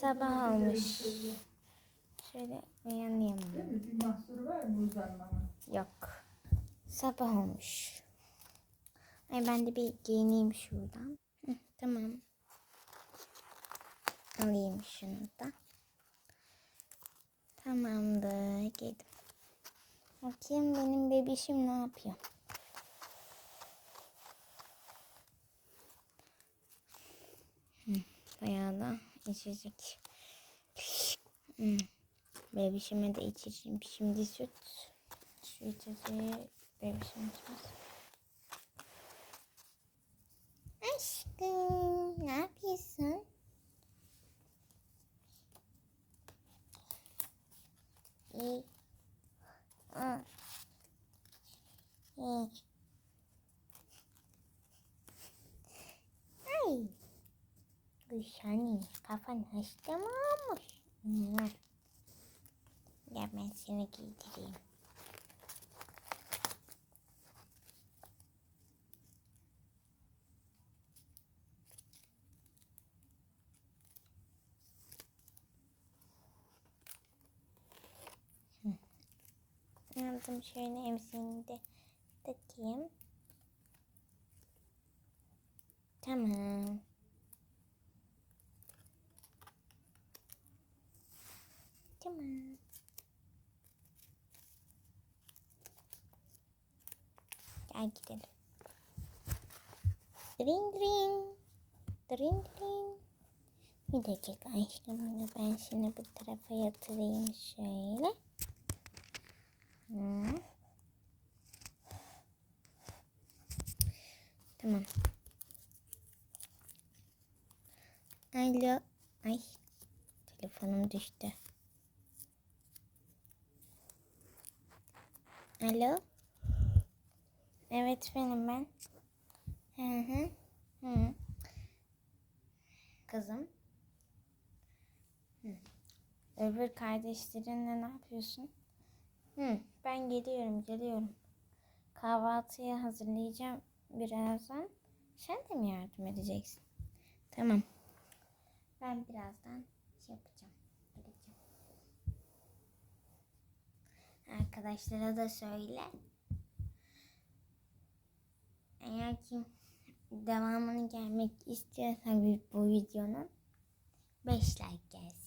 Sabah olmuş. Şöyle uyanayım. Bir mahsuru var mı uzanmanın? Yok. Sabah olmuş. Ay ben de bir giyineyim şuradan. Hı, tamam. Alayım şunu da. Tamamdır. Giydim. Bakayım benim bebişim ne yapıyor. Hı, bayağı da içecek. Hı. Bebişime de içeceğim şimdi süt. Şu içeceği bebişim içmez. Aşkım ne yapıyorsun? İyi. Aa. İyi. Ay. Gülşani kafan hasta mı olmuş? Gel ben seni giydireyim. Aldım şöyle emziğini de takayım. Tamam. Gel gidelim. Dring dring. Dring dring. Bir dakika aşkım ben şimdi bu tarafa yatırayım şöyle. Tamam. Alo. Ay. Telefonum düştü. Alo. Evet benim ben. Hı hı. Hı. Kızım. Hı. Öbür kardeşlerinle ne yapıyorsun? Hı. Ben geliyorum, geliyorum. Kahvaltıyı hazırlayacağım birazdan. Sen de mi yardım edeceksin? Tamam. Ben birazdan şey yapacağım. Geleceğim. Arkadaşlara da söyle. Eğer ki devamını gelmek istiyorsa bir- bu videonun 5 like gelsin.